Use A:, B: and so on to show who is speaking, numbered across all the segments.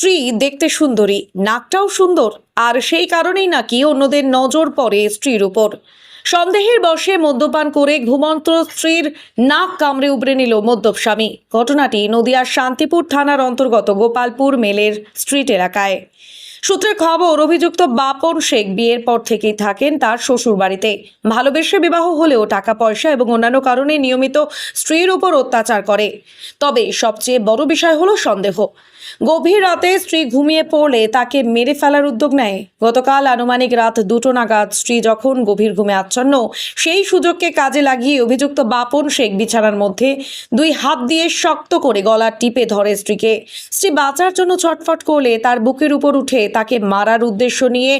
A: স্ত্রী দেখতে সুন্দরী, নাকটাও সুন্দর, আর সেই কারণেই নাকি অন্যদের নজর পড়ে স্ত্রীর উপর। সন্দেহের বশে মদ্যপান করে ঘুমন্ত স্ত্রীর নাক কামড়ে উবড়ে নিল মদ্যপ স্বামী। ঘটনাটি নদিয়ার শান্তিপুর থানার অন্তর্গত গোপালপুর মেলের স্ট্রিট এলাকায়। সূত্রে খবর, অভিযুক্ত বাপন শেখ বিয়ের পর থেকেই থাকেন তার শ্বশুর বাড়িতে ভালোবেসে বিবাহ হলেও টাকা, পয়সা এবং অন্যান্য কারণে নিয়মিত স্ত্রীর উপর অত্যাচার করে। তবে সবচেয়ে বড় বিষয় হলো সন্দেহ। গভীর রাতে স্ত্রী ঘুমিয়ে পড়লে তাকে মেরে ফেলার উদ্যোগ নেয়। গতকাল আনুমানিক রাত দুটো নাগাদ স্ত্রী যখন গভীর ঘুমে আচ্ছন্ন, সেই সুযোগকে কাজে লাগিয়ে অভিযুক্ত বাপন শেখ বিছানার মধ্যে দুই হাত দিয়ে শক্ত করে গলা টিপে ধরে স্ত্রীকে। স্ত্রী বাঁচার জন্য ছটফট করলে তার বুকের উপর উঠে তাকে মারার উদ্দেশ্য নিয়ে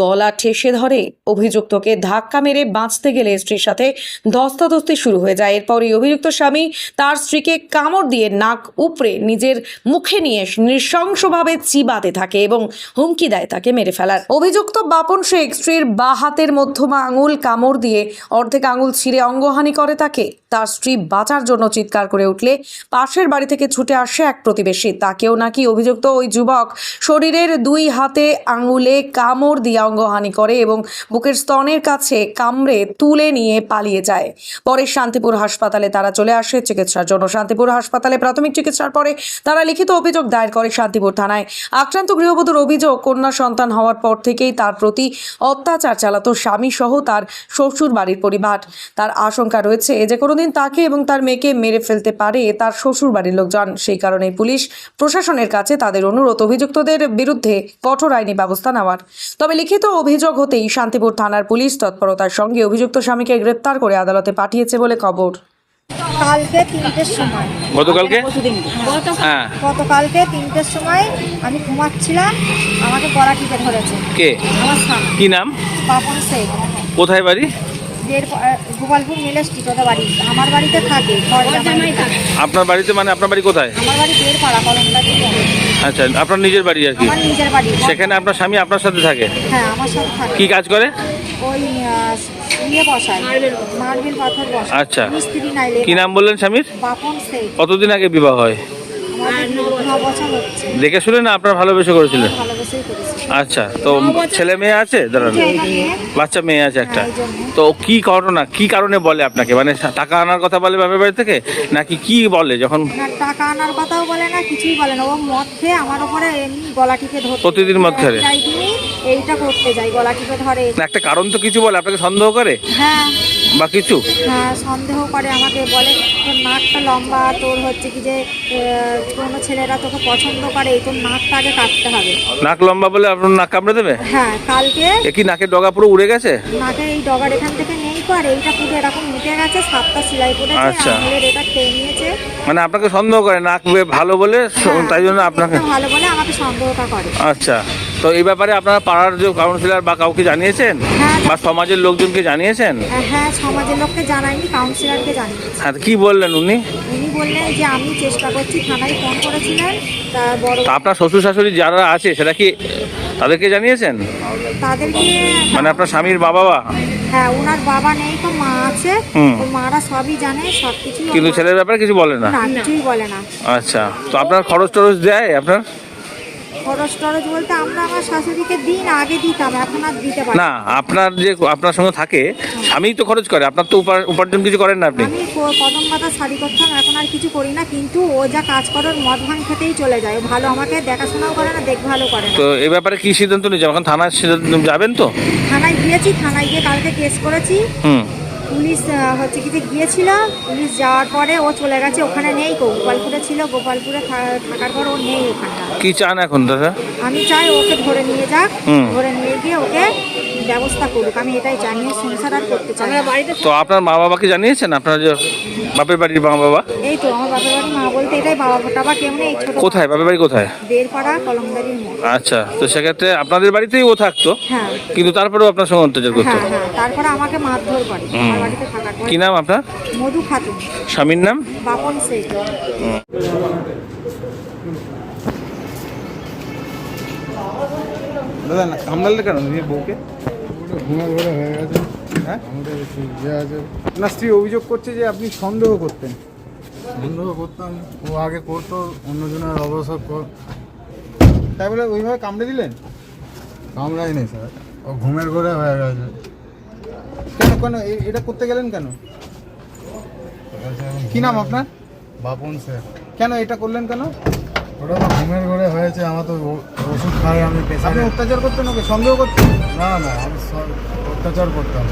A: গলা ঠেসে ধরে। অভিযুক্তকে ধাক্কা মেরে বাঁচতে গেলে স্ত্রীর সাথে ধস্তাধস্তি শুরু হয়ে যায়। এরপরই অভিযুক্ত স্বামী তার স্ত্রীকে কামড় দিয়ে নাক উপড়ে নিজের মুখে নিয়ে নৃশংসভাবে চিবাতে থাকে এবং হুমকি দেয় তাকে মেরে ফেলার। অভিযুক্ত বাপন শেখ স্ত্রীর বা হাতের মধ্যমা আঙুল কামড় দিয়ে অর্ধেক আঙুল ছিঁড়ে অঙ্গহানি করে তাকে। তার স্ত্রী বাঁচার জন্য চিৎকার করে উঠলে পাশের বাড়ি থেকে ছুটে আসে এক প্রতিবেশী। তাকেও নাকি অভিযুক্ত ওই যুবক শরীরের দুই হাতে আঙুলে কামড় দিয়ে অঙ্গহানি করে এবং বুকের স্তনের কাছে কামড়ে তুলে নিয়ে পালিয়ে যায়। পরে শান্তিপুর হাসপাতালে তারা চলে আসে চিকিৎসার জন্য। শান্তিপুর হাসপাতালে প্রাথমিক চিকিৎসার পরে তারা লিখিত অভিযোগ দায়ের করে শান্তিপুর থানায়। আক্রান্ত গৃহবধূর অভিযোগ, কন্যা সন্তান হওয়ার পর থেকেই তার প্রতি অত্যাচার চালাতো স্বামী সহ তার শ্বশুর বাড়ির পরিবার। তার আশঙ্কা রয়েছে যে কোনোদিন তাকে এবং তার মেয়েকে মেরে ফেলতে পারে তার শ্বশুর বাড়ির লোকজন। সেই কারণে পুলিশ প্রশাসনের কাছে তাদের অনুরোধ। অভিযুক্তদের বিরুদ্ধে কঠোর আইনি ব্যবস্থা নেওয়ার। তবে লিখিত অভিযোগ হতেই শান্তিপুর থানার পুলিশ তৎপরতার সঙ্গে অভিযুক্ত স্বামীকে গ্রেপ্তার করে আদালতে পাঠিয়েছে বলে খবর।
B: কালকে তিনটের সময়।
C: গতকালকে? হ্যাঁ।
B: গতকালকে তিনটের সময় আমি ঘুমাচ্ছিলাম আমাকে গলা টিপে ধরেছে।
C: কে?
B: আমার স্বামী।
C: কি নাম?
B: পাপন শেখ
C: কোথায় বাড়ি?
B: গোপালপুর মিলে বাড়ি। আমার বাড়িতে থাকে ঘর জামাই থাকে।
C: আপনার বাড়িতে মানে আপনার বাড়ি কোথায়?
B: আমার বাড়ি
C: আচ্ছা আপনার নিজের বাড়ি আর কি?
B: আমার নিজের বাড়ি
C: সেখানে আপনার স্বামী আপনার সাথে থাকে?
B: হ্যাঁ আমার সাথে থাকে।
C: কি কাজ করে?
B: ওই ইয়ে বসায়। মার্বেল পাথর বসায়।
C: আচ্ছা।
B: মিস্ত্রি নাইলে
C: কি নাম বললেন স্বামীর?
B: বাপন শেখ।
C: কতদিন আগে বিবাহ হয়? দেখে শুনে না আপনার ভালোবেসে করেছিলেন।
B: ভালোবেসেই করেছি।
C: আচ্ছা তো ছেলে মেয়ে আছে? দাঁড়ান।
B: যে এটা নিয়ে
C: বাচ্চা মেয়ে আছে একটা।
B: হ্যাঁ।
C: তো কি ঘটনা কি কারণে বলে আপনাকে? মানে টাকা আনার কথা বলে বাপের বাড়ি থেকে? নাকি কি বলে যখন
B: টাকা আনার কথাও বলে না কিছুই বলে না। ও মদ খেয়ে আমার ওপরে এমনি গলা টিপে ধরে
C: প্রতিদিন মদ খায়?
B: এইটা করতে যাই গলা টিপে ধরে
C: একটা কারণ তো কিছু বলে আপনাকে সন্দেহ করে?
B: হ্যাঁ।
C: বা কিছু?
B: হ্যাঁ সন্দেহ করে আমাকে বলে তোর নাকটা লম্বা তোর হচ্ছে কি যে কোনো ছেলেরা তোকে পছন্দ করে তোর নাকটা আগে কাটতে হবে।
C: নাক লম্বা বলে আপনার নাক কামড়ে দেবে?
B: হ্যাঁ কালকে
C: এ কি নাকের ডগা পুরো উড়ে গেছে?
B: নাকে এই ডগার এখান থেকে নেই তো আর এইটা পুরো এরকম মিটে গেছে সাতটা সেলাই করেছে
C: আচ্ছা।
B: এটা খেয়ে নিয়েছে।
C: মানে আপনাকে সন্দেহ করে নাক ভালো বলে
B: হ্যাঁ,
C: তাই জন্য আপনাকে
B: ভালো বলে আমাকে সন্দেহটা করে।
C: আচ্ছা। তো এই ব্যাপারে আপনারা পাড়ার যে কাউন্সিলর বা কাউকে জানিয়েছেন?
B: হ্যাঁ।
C: বা সমাজের লোকজনকে জানিয়েছেন?
B: আহ, হ্যাঁ সমাজের লোককে জানাইনি কাউন্সিলরকে জানিয়েছি।
C: হ্যাঁ কি বললেন উনি?
B: উনি বললেন যে আমি চেষ্টা করছি থানায় ফোন করেছিলেন তা বড়
C: তা আপনার শ্বশুর শাশুড়ি যারা আছে সেটা কি তাদেরকে জানিয়েছেন?
B: তাদেরকে
C: মানে আপনার স্বামীর বাবা বা
B: হ্যাঁ ওনার বাবা নেই তো মা আছে।
C: হুম।
B: মারা সবই জানে সব কিছু
C: কিন্তু ছেলের ব্যাপারে কিছু বলে না?
B: না কিছুই বলে না।
C: আচ্ছা তো আপনার খরচ টরচ দেয় আপনার?
B: খরচ টরচ বলতে আমরা আমার শাশুড়িকে দিন আগে দিতাম এখন আর দিতে পারি
C: না আপনার যে আপনার সঙ্গে থাকে স্বামী তো খরচ করে আপনার তো উপা- উপার্জন কিছু করেন না আপনি?
B: আমি কথা শাড়ি করতাম এখন আর কিছু করি না কিন্তু ও যা কাজ করার মদ ভাঙ খেতেই চলে যায়। ভালো আমাকে দেখাশোনাও করে না দেখভালও করে না।
C: তো এই ব্যাপারে কি সিদ্ধান্ত নিয়েছেন? এখন থানার সিদ্ধান্ত যাবেন তো?
B: থানায় গিয়েছি থানায় গিয়ে কালকে কেস করেছি।
C: হুম।
B: পুলিশ হচ্ছে কি যে গিয়েছিল পুলিশ যাওয়ার পরে ও চলে গেছে ওখানে নেই গোপালপুরে ছিল গোপালপুরে থাকার পর ও নেই ওখানটা।
C: কি চান এখন দাদা?
B: আমি চাই ওকে ধরে নিয়ে যাক। ধরে নিয়ে গিয়ে ওকে ব্যবস্থা করুক। আমি এটাই জানিয়ে সংসার আর করতে চাই
C: তো আপনার মা বাবাকে জানিয়েছেন? আপনার যে বাপের বাড়ির মা বাবা
B: এই তো আমার বাপের বাড়ি মা বলতে এটাই বাবা টাবা কেমন এই ছোট
C: কোথায়? বাপের বাড়ি কোথায়?
B: বেরপাড়া কলমদারির মোড়।
C: আচ্ছা তো সেক্ষেত্রে আপনাদের বাড়িতেই ও থাকতো
B: হ্যাঁ।
C: কিন্তু তারপরেও আপনার সঙ্গে অত্যাচার করতো?
B: হ্যাঁ হ্যাঁ তারপরে আমাকে মারধর করে। আমার বাড়িতে থাকার পর
C: কি নাম আপনার?
B: মধু খাতুন।
C: স্বামীর নাম?
B: বাপন শেখ
D: দাদা না কামড়ালে কেন? বউকে?
E: ঘুমে ঘুরে হয়ে গেছে।
D: হ্যাঁ?
E: আমাদের ইয়ে আছে।
D: না স্ত্রী অভিযোগ করছে যে আপনি সন্দেহ করতেন।
E: সন্দেহ করতাম ও আগে করতো অন্যজনের অবসর কর।
D: তাই বলে ওইভাবে কামড়ে দিলেন?
E: কামড়ায়নি স্যার ও ঘুমের ঘরে হয়ে গেছে।
D: কেন কেন এটা করতে গেলেন কেন? কি নাম আপনার?
E: বাপন স্যার।
D: কেন এটা করলেন কেন?
E: ওটা তো ঘুমের ঘরে হয়েছে আমার তো ওষুধ খাই আমি
D: আপনি অত্যাচার করতেন ওকে সন্দেহ করতেন?
E: না না আমি অত্যাচার করতাম।